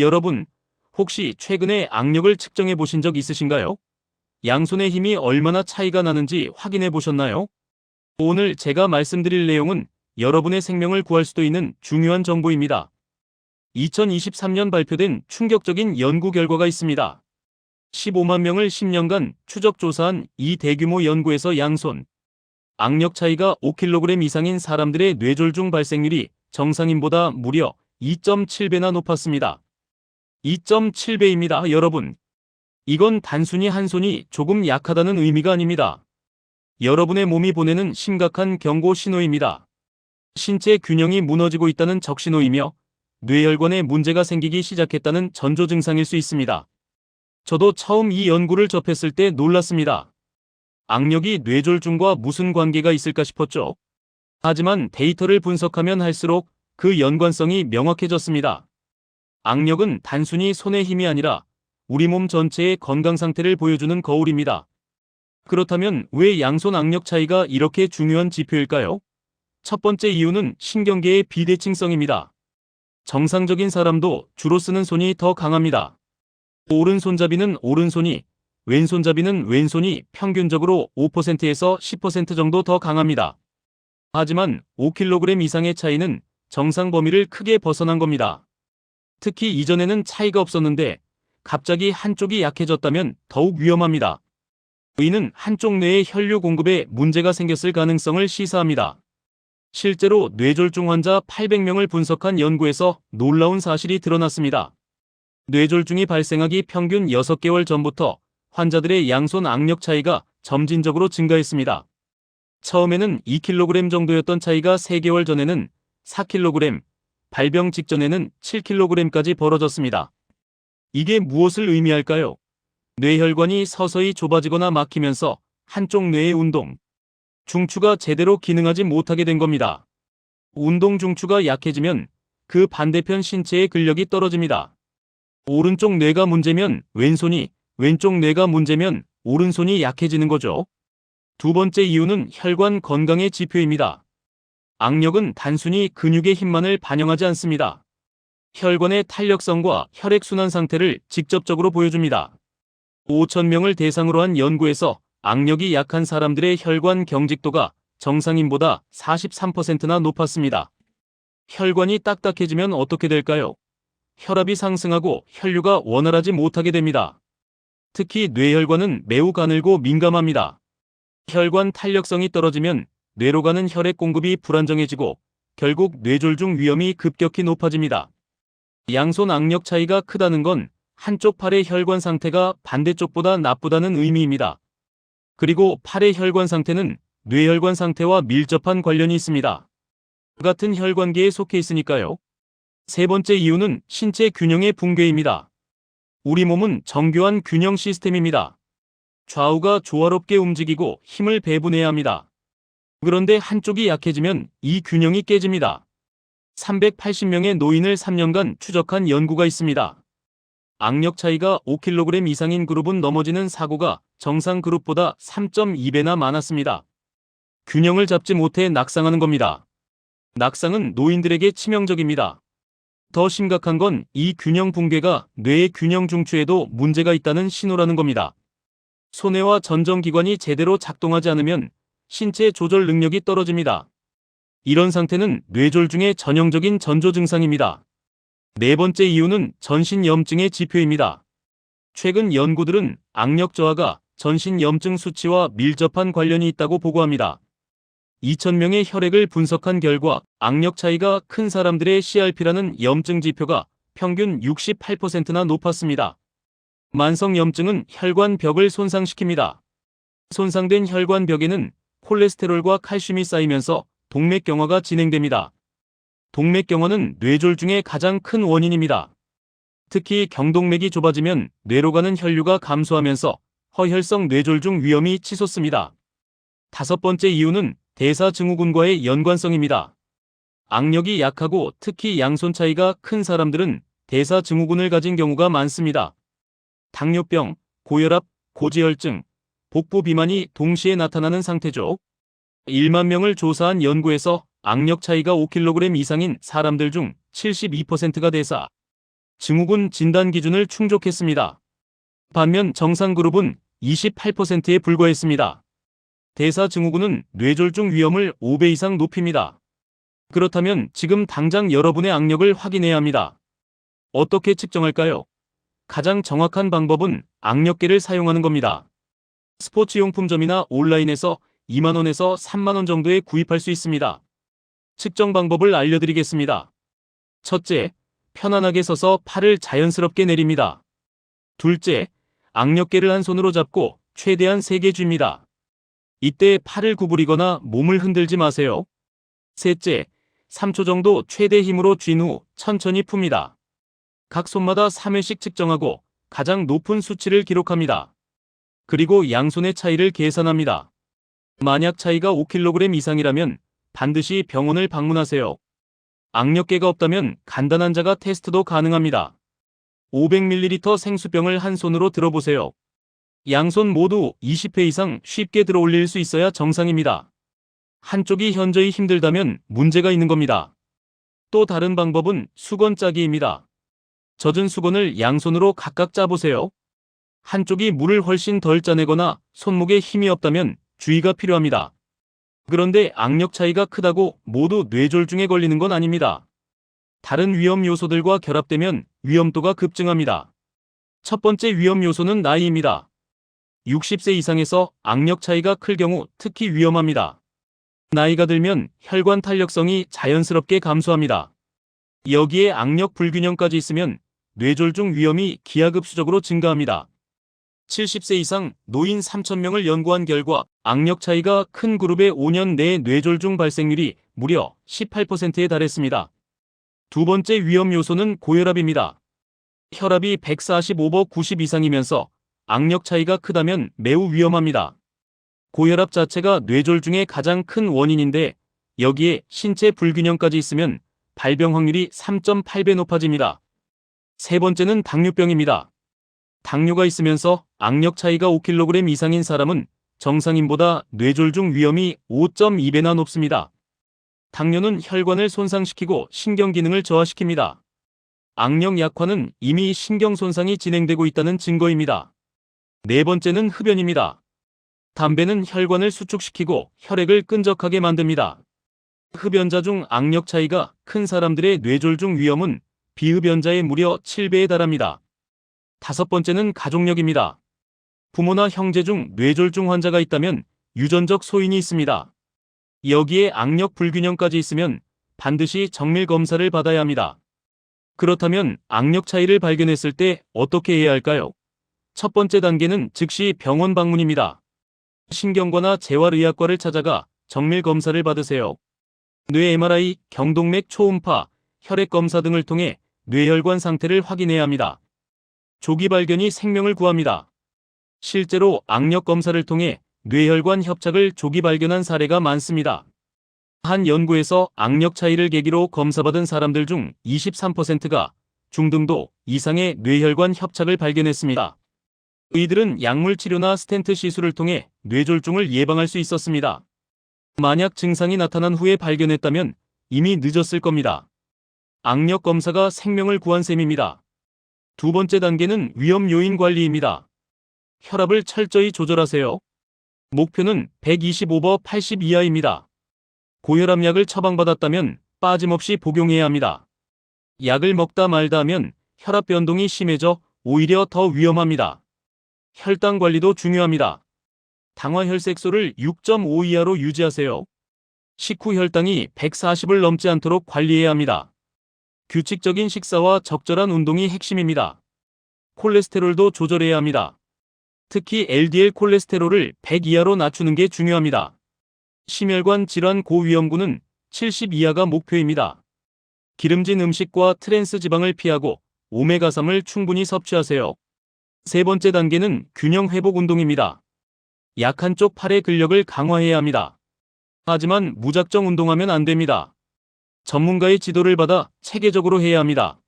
여러분, 혹시 최근에 악력을 측정해 보신 적 있으신가요? 양손의 힘이 얼마나 차이가 나는지 확인해 보셨나요? 오늘 제가 말씀드릴 내용은 여러분의 생명을 구할 수도 있는 중요한 정보입니다. 2023년 발표된 충격적인 연구 결과가 있습니다. 15만 명을 10년간 추적 조사한 이 대규모 연구에서 양손, 악력 차이가 5kg 이상인 사람들의 뇌졸중 발생률이 정상인보다 무려 2.7배나 높았습니다. 2.7배입니다, 여러분. 이건 단순히 한 손이 조금 약하다는 의미가 아닙니다. 여러분의 몸이 보내는 심각한 경고 신호입니다. 신체 균형이 무너지고 있다는 적신호이며 뇌혈관에 문제가 생기기 시작했다는 전조 증상일 수 있습니다. 저도 처음 이 연구를 접했을 때 놀랐습니다. 악력이 뇌졸중과 무슨 관계가 있을까 싶었죠. 하지만 데이터를 분석하면 할수록 그 연관성이 명확해졌습니다. 악력은 단순히 손의 힘이 아니라 우리 몸 전체의 건강 상태를 보여주는 거울입니다. 그렇다면 왜 양손 악력 차이가 이렇게 중요한 지표일까요? 첫 번째 이유는 신경계의 비대칭성입니다. 정상적인 사람도 주로 쓰는 손이 더 강합니다. 오른손잡이는 오른손이, 왼손잡이는 왼손이 평균적으로 5%에서 10% 정도 더 강합니다. 하지만 5kg 이상의 차이는 정상 범위를 크게 벗어난 겁니다. 특히 이전에는 차이가 없었는데 갑자기 한쪽이 약해졌다면 더욱 위험합니다. 이는 한쪽 뇌의 혈류 공급에 문제가 생겼을 가능성을 시사합니다. 실제로 뇌졸중 환자 800명을 분석한 연구에서 놀라운 사실이 드러났습니다. 뇌졸중이 발생하기 평균 6개월 전부터 환자들의 양손 악력 차이가 점진적으로 증가했습니다. 처음에는 2kg 정도였던 차이가 3개월 전에는 4kg, 발병 직전에는 7kg까지 벌어졌습니다. 이게 무엇을 의미할까요? 뇌혈관이 서서히 좁아지거나 막히면서 한쪽 뇌의 운동, 중추가 제대로 기능하지 못하게 된 겁니다. 운동 중추가 약해지면 그 반대편 신체의 근력이 떨어집니다. 오른쪽 뇌가 문제면 왼손이, 왼쪽 뇌가 문제면 오른손이 약해지는 거죠. 두 번째 이유는 혈관 건강의 지표입니다. 악력은 단순히 근육의 힘만을 반영하지 않습니다. 혈관의 탄력성과 혈액순환 상태를 직접적으로 보여줍니다. 5천명을 대상으로 한 연구에서 악력이 약한 사람들의 혈관 경직도가 정상인보다 43%나 높았습니다. 혈관이 딱딱해지면 어떻게 될까요? 혈압이 상승하고 혈류가 원활하지 못하게 됩니다. 특히 뇌혈관은 매우 가늘고 민감합니다. 혈관 탄력성이 떨어지면 뇌로 가는 혈액 공급이 불안정해지고 결국 뇌졸중 위험이 급격히 높아집니다. 양손 악력 차이가 크다는 건 한쪽 팔의 혈관 상태가 반대쪽보다 나쁘다는 의미입니다. 그리고 팔의 혈관 상태는 뇌혈관 상태와 밀접한 관련이 있습니다. 같은 혈관계에 속해 있으니까요. 세 번째 이유는 신체 균형의 붕괴입니다. 우리 몸은 정교한 균형 시스템입니다. 좌우가 조화롭게 움직이고 힘을 배분해야 합니다. 그런데 한쪽이 약해지면 이 균형이 깨집니다. 380명의 노인을 3년간 추적한 연구가 있습니다. 악력 차이가 5kg 이상인 그룹은 넘어지는 사고가 정상 그룹보다 3.2배나 많았습니다. 균형을 잡지 못해 낙상하는 겁니다. 낙상은 노인들에게 치명적입니다. 더 심각한 건 이 균형 붕괴가 뇌의 균형 중추에도 문제가 있다는 신호라는 겁니다. 소뇌와 전정기관이 제대로 작동하지 않으면 신체 조절 능력이 떨어집니다. 이런 상태는 뇌졸중의 전형적인 전조 증상입니다. 네 번째 이유는 전신 염증의 지표입니다. 최근 연구들은 악력 저하가 전신 염증 수치와 밀접한 관련이 있다고 보고합니다. 2,000명의 혈액을 분석한 결과 악력 차이가 큰 사람들의 CRP라는 염증 지표가 평균 68%나 높았습니다. 만성 염증은 혈관 벽을 손상시킵니다. 손상된 혈관 벽에는 콜레스테롤과 칼슘이 쌓이면서 동맥경화가 진행됩니다. 동맥경화는 뇌졸중의 가장 큰 원인입니다. 특히 경동맥이 좁아지면 뇌로 가는 혈류가 감소하면서 허혈성 뇌졸중 위험이 치솟습니다. 다섯 번째 이유는 대사증후군과의 연관성입니다. 악력이 약하고 특히 양손 차이가 큰 사람들은 대사증후군을 가진 경우가 많습니다. 당뇨병, 고혈압, 고지혈증, 복부 비만이 동시에 나타나는 상태죠. 1만 명을 조사한 연구에서 악력 차이가 5kg 이상인 사람들 중 72%가 대사, 증후군 진단 기준을 충족했습니다. 반면 정상 그룹은 28%에 불과했습니다. 대사 증후군은 뇌졸중 위험을 5배 이상 높입니다. 그렇다면 지금 당장 여러분의 악력을 확인해야 합니다. 어떻게 측정할까요? 가장 정확한 방법은 악력계를 사용하는 겁니다. 스포츠용품점이나 온라인에서 2만원에서 3만원 정도에 구입할 수 있습니다. 측정 방법을 알려드리겠습니다. 첫째, 편안하게 서서 팔을 자연스럽게 내립니다. 둘째, 악력계를 한 손으로 잡고 최대한 세게 쥡니다. 이때 팔을 구부리거나 몸을 흔들지 마세요. 셋째, 3초 정도 최대 힘으로 쥔 후 천천히 풉니다. 각 손마다 3회씩 측정하고 가장 높은 수치를 기록합니다. 그리고 양손의 차이를 계산합니다. 만약 차이가 5kg 이상이라면 반드시 병원을 방문하세요. 악력계가 없다면 간단한 자가 테스트도 가능합니다. 500ml 생수병을 한 손으로 들어보세요. 양손 모두 20회 이상 쉽게 들어 올릴 수 있어야 정상입니다. 한쪽이 현저히 힘들다면 문제가 있는 겁니다. 또 다른 방법은 수건 짜기입니다. 젖은 수건을 양손으로 각각 짜보세요. 한쪽이 물을 훨씬 덜 짜내거나 손목에 힘이 없다면 주의가 필요합니다. 그런데 악력 차이가 크다고 모두 뇌졸중에 걸리는 건 아닙니다. 다른 위험 요소들과 결합되면 위험도가 급증합니다. 첫 번째 위험 요소는 나이입니다. 60세 이상에서 악력 차이가 클 경우 특히 위험합니다. 나이가 들면 혈관 탄력성이 자연스럽게 감소합니다. 여기에 악력 불균형까지 있으면 뇌졸중 위험이 기하급수적으로 증가합니다. 70세 이상 노인 3,000명을 연구한 결과 악력 차이가 큰 그룹의 5년 내에 뇌졸중 발생률이 무려 18%에 달했습니다. 두 번째 위험 요소는 고혈압입니다. 혈압이 145버 90 이상이면서 악력 차이가 크다면 매우 위험합니다. 고혈압 자체가 뇌졸중의 가장 큰 원인인데 여기에 신체 불균형까지 있으면 발병 확률이 3.8배 높아집니다. 세 번째는 당뇨병입니다. 당뇨가 있으면서 악력 차이가 5kg 이상인 사람은 정상인보다 뇌졸중 위험이 5.2배나 높습니다. 당뇨는 혈관을 손상시키고 신경 기능을 저하시킵니다. 악력 약화는 이미 신경 손상이 진행되고 있다는 증거입니다. 네 번째는 흡연입니다. 담배는 혈관을 수축시키고 혈액을 끈적하게 만듭니다. 흡연자 중 악력 차이가 큰 사람들의 뇌졸중 위험은 비흡연자의 무려 7배에 달합니다. 다섯 번째는 가족력입니다. 부모나 형제 중 뇌졸중 환자가 있다면 유전적 소인이 있습니다. 여기에 악력 불균형까지 있으면 반드시 정밀 검사를 받아야 합니다. 그렇다면 악력 차이를 발견했을 때 어떻게 해야 할까요? 첫 번째 단계는 즉시 병원 방문입니다. 신경과나 재활의학과를 찾아가 정밀 검사를 받으세요. 뇌 MRI, 경동맥 초음파, 혈액 검사 등을 통해 뇌혈관 상태를 확인해야 합니다. 조기 발견이 생명을 구합니다. 실제로 악력 검사를 통해 뇌혈관 협착을 조기 발견한 사례가 많습니다. 한 연구에서 악력 차이를 계기로 검사받은 사람들 중 23%가 중등도 이상의 뇌혈관 협착을 발견했습니다. 이들은 약물 치료나 스텐트 시술을 통해 뇌졸중을 예방할 수 있었습니다. 만약 증상이 나타난 후에 발견했다면 이미 늦었을 겁니다. 악력 검사가 생명을 구한 셈입니다. 두 번째 단계는 위험 요인 관리입니다. 혈압을 철저히 조절하세요. 목표는 125버 80 이하입니다. 고혈압 약을 처방받았다면 빠짐없이 복용해야 합니다. 약을 먹다 말다 하면 혈압 변동이 심해져 오히려 더 위험합니다. 혈당 관리도 중요합니다. 당화 혈색소를 6.5 이하로 유지하세요. 식후 혈당이 140을 넘지 않도록 관리해야 합니다. 규칙적인 식사와 적절한 운동이 핵심입니다. 콜레스테롤도 조절해야 합니다. 특히 LDL 콜레스테롤을 100 이하로 낮추는 게 중요합니다. 심혈관 질환 고위험군은 70 이하가 목표입니다. 기름진 음식과 트랜스 지방을 피하고 오메가3을 충분히 섭취하세요. 세 번째 단계는 균형 회복 운동입니다. 약한 쪽 팔의 근력을 강화해야 합니다. 하지만 무작정 운동하면 안 됩니다. 전문가의 지도를 받아 체계적으로 해야 합니다.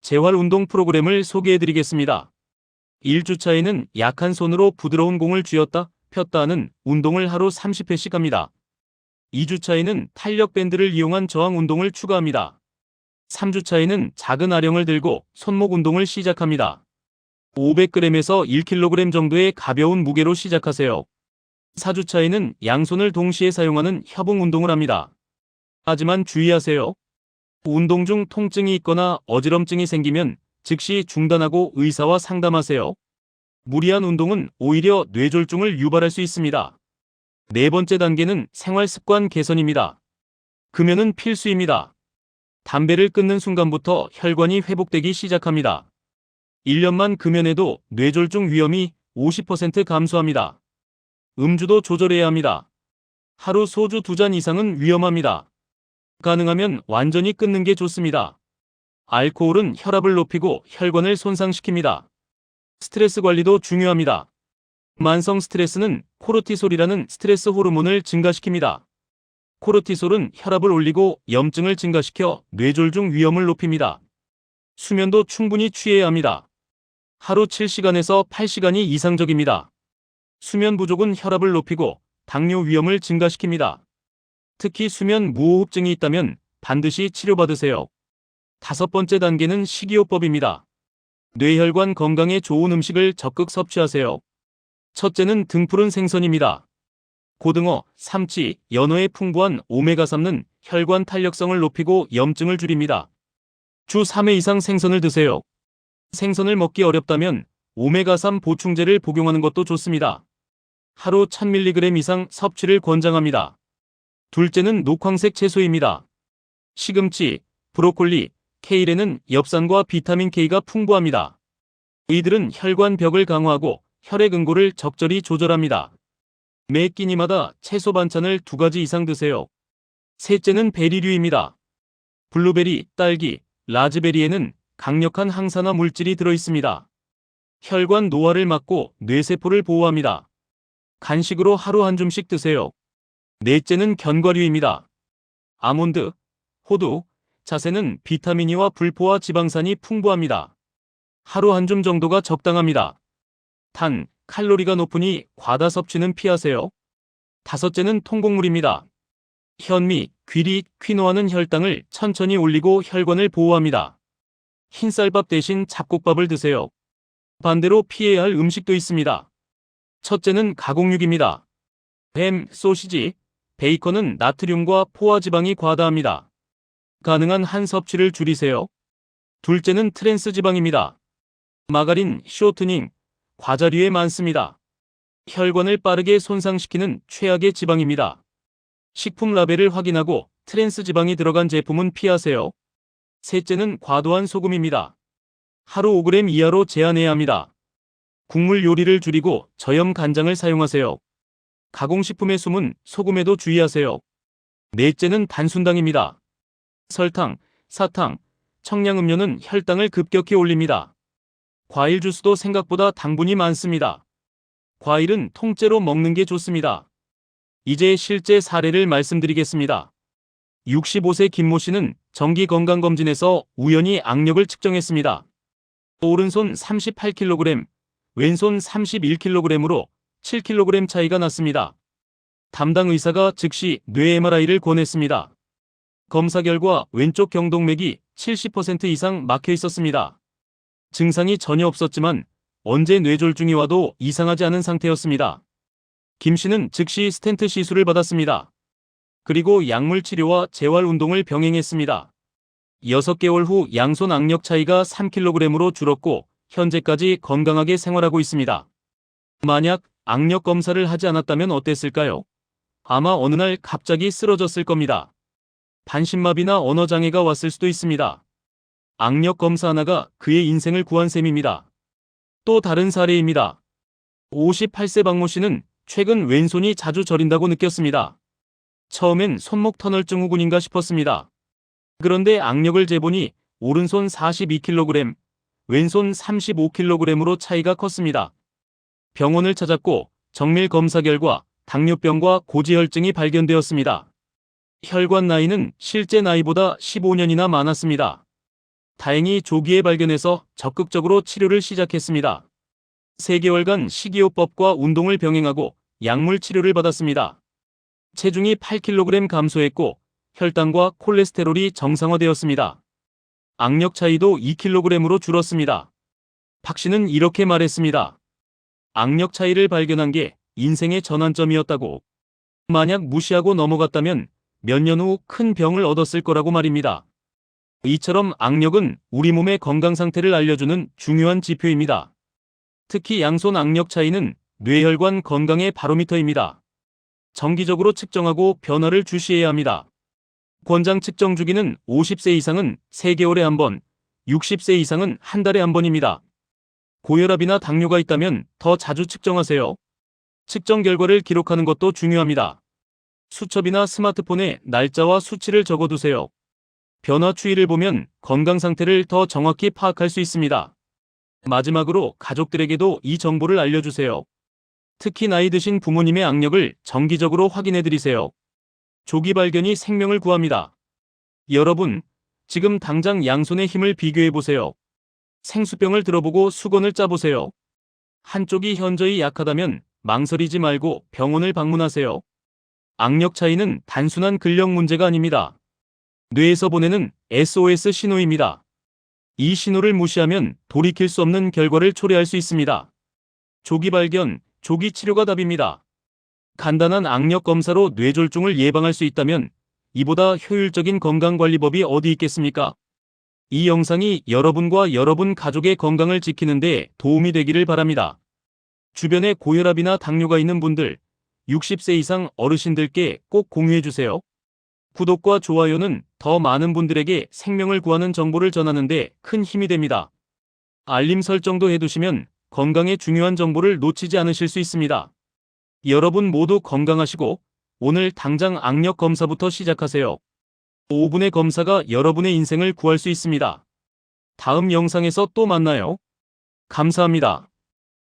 재활 운동 프로그램을 소개해 드리겠습니다. 1주차에는 약한 손으로 부드러운 공을 쥐었다 폈다 하는 운동을 하루 30회씩 합니다. 2주차에는 탄력 밴드를 이용한 저항 운동을 추가합니다. 3주차에는 작은 아령을 들고 손목 운동을 시작합니다. 500g에서 1kg 정도의 가벼운 무게로 시작하세요. 4주차에는 양손을 동시에 사용하는 협응 운동을 합니다. 하지만 주의하세요. 운동 중 통증이 있거나 어지럼증이 생기면 즉시 중단하고 의사와 상담하세요. 무리한 운동은 오히려 뇌졸중을 유발할 수 있습니다. 네 번째 단계는 생활 습관 개선입니다. 금연은 필수입니다. 담배를 끊는 순간부터 혈관이 회복되기 시작합니다. 1년만 금연해도 뇌졸중 위험이 50% 감소합니다. 음주도 조절해야 합니다. 하루 소주 두잔 이상은 위험합니다. 가능하면 완전히 끊는 게 좋습니다. 알코올은 혈압을 높이고 혈관을 손상시킵니다. 스트레스 관리도 중요합니다. 만성 스트레스는 코르티솔이라는 스트레스 호르몬을 증가시킵니다. 코르티솔은 혈압을 올리고 염증을 증가시켜 뇌졸중 위험을 높입니다. 수면도 충분히 취해야 합니다. 하루 7시간에서 8시간이 이상적입니다. 수면 부족은 혈압을 높이고 당뇨 위험을 증가시킵니다. 특히 수면 무호흡증이 있다면 반드시 치료받으세요. 다섯 번째 단계는 식이요법입니다. 뇌혈관 건강에 좋은 음식을 적극 섭취하세요. 첫째는 등푸른 생선입니다. 고등어, 삼치, 연어의 풍부한 오메가3는 혈관 탄력성을 높이고 염증을 줄입니다. 주 3회 이상 생선을 드세요. 생선을 먹기 어렵다면 오메가3 보충제를 복용하는 것도 좋습니다. 하루 1000mg 이상 섭취를 권장합니다. 둘째는 녹황색 채소입니다. 시금치, 브로콜리, 케일에는 엽산과 비타민 K가 풍부합니다. 이들은 혈관 벽을 강화하고 혈액 응고를 적절히 조절합니다. 매 끼니마다 채소 반찬을 두 가지 이상 드세요. 셋째는 베리류입니다. 블루베리, 딸기, 라즈베리에는 강력한 항산화 물질이 들어 있습니다. 혈관 노화를 막고 뇌세포를 보호합니다. 간식으로 하루 한 줌씩 드세요. 넷째는 견과류입니다. 아몬드, 호두, 자세는 비타민이와 불포화 지방산이 풍부합니다. 하루 한 줌 정도가 적당합니다. 단, 칼로리가 높으니 과다 섭취는 피하세요. 다섯째는 통곡물입니다. 현미, 귀리, 퀴노아는 혈당을 천천히 올리고 혈관을 보호합니다. 흰쌀밥 대신 잡곡밥을 드세요. 반대로 피해야 할 음식도 있습니다. 첫째는 가공육입니다. 뱀, 소시지, 베이컨은 나트륨과 포화지방이 과다합니다. 가능한 한 섭취를 줄이세요. 둘째는 트랜스 지방입니다. 마가린, 쇼트닝, 과자류에 많습니다. 혈관을 빠르게 손상시키는 최악의 지방입니다. 식품 라벨을 확인하고 트랜스 지방이 들어간 제품은 피하세요. 셋째는 과도한 소금입니다. 하루 5g 이하로 제한해야 합니다. 국물 요리를 줄이고 저염 간장을 사용하세요. 가공식품의 숨은 소금에도 주의하세요. 넷째는 단순당입니다. 설탕, 사탕, 청량음료는 혈당을 급격히 올립니다. 과일 주스도 생각보다 당분이 많습니다. 과일은 통째로 먹는 게 좋습니다. 이제 실제 사례를 말씀드리겠습니다. 65세 김모 씨는 정기 건강검진에서 우연히 악력을 측정했습니다. 오른손 38kg, 왼손 31kg으로 7kg 차이가 났습니다. 담당 의사가 즉시 뇌 MRI를 권했습니다. 검사 결과 왼쪽 경동맥이 70% 이상 막혀 있었습니다. 증상이 전혀 없었지만 언제 뇌졸중이 와도 이상하지 않은 상태였습니다. 김 씨는 즉시 스텐트 시술을 받았습니다. 그리고 약물 치료와 재활 운동을 병행했습니다. 6개월 후 양손 악력 차이가 3kg으로 줄었고 현재까지 건강하게 생활하고 있습니다. 만약 악력 검사를 하지 않았다면 어땠을까요? 아마 어느 날 갑자기 쓰러졌을 겁니다. 반신마비나 언어장애가 왔을 수도 있습니다. 악력 검사 하나가 그의 인생을 구한 셈입니다. 또 다른 사례입니다. 58세 박모 씨는 최근 왼손이 자주 저린다고 느꼈습니다. 처음엔 손목 터널 증 후군인가 싶었습니다. 그런데 악력을 재보니 오른손 42kg, 왼손 35kg으로 차이가 컸습니다. 병원을 찾았고 정밀 검사 결과 당뇨병과 고지혈증이 발견되었습니다. 혈관 나이는 실제 나이보다 15년이나 많았습니다. 다행히 조기에 발견해서 적극적으로 치료를 시작했습니다. 3개월간 식이요법과 운동을 병행하고 약물 치료를 받았습니다. 체중이 8kg 감소했고 혈당과 콜레스테롤이 정상화되었습니다. 악력 차이도 2kg으로 줄었습니다. 박 씨는 이렇게 말했습니다. 악력 차이를 발견한 게 인생의 전환점이었다고. 만약 무시하고 넘어갔다면 몇 년 후 큰 병을 얻었을 거라고 말입니다. 이처럼 악력은 우리 몸의 건강 상태를 알려주는 중요한 지표입니다. 특히 양손 악력 차이는 뇌혈관 건강의 바로미터입니다. 정기적으로 측정하고 변화를 주시해야 합니다. 권장 측정 주기는 50세 이상은 3개월에 한 번, 60세 이상은 한 달에 한 번입니다. 고혈압이나 당뇨가 있다면 더 자주 측정하세요. 측정 결과를 기록하는 것도 중요합니다. 수첩이나 스마트폰에 날짜와 수치를 적어두세요. 변화 추이를 보면 건강 상태를 더 정확히 파악할 수 있습니다. 마지막으로 가족들에게도 이 정보를 알려주세요. 특히 나이 드신 부모님의 악력을 정기적으로 확인해 드리세요. 조기 발견이 생명을 구합니다. 여러분, 지금 당장 양손의 힘을 비교해 보세요. 생수병을 들어보고 수건을 짜보세요. 한쪽이 현저히 약하다면 망설이지 말고 병원을 방문하세요. 악력 차이는 단순한 근력 문제가 아닙니다. 뇌에서 보내는 SOS 신호입니다. 이 신호를 무시하면 돌이킬 수 없는 결과를 초래할 수 있습니다. 조기 발견, 조기 치료가 답입니다. 간단한 악력 검사로 뇌졸중을 예방할 수 있다면 이보다 효율적인 건강관리법이 어디 있겠습니까? 이 영상이 여러분과 여러분 가족의 건강을 지키는 데 도움이 되기를 바랍니다. 주변에 고혈압이나 당뇨가 있는 분들, 60세 이상 어르신들께 꼭 공유해주세요. 구독과 좋아요는 더 많은 분들에게 생명을 구하는 정보를 전하는데 큰 힘이 됩니다. 알림 설정도 해두시면 건강에 중요한 정보를 놓치지 않으실 수 있습니다. 여러분 모두 건강하시고 오늘 당장 악력 검사부터 시작하세요. 5분의 검사가 여러분의 인생을 구할 수 있습니다. 다음 영상에서 또 만나요. 감사합니다.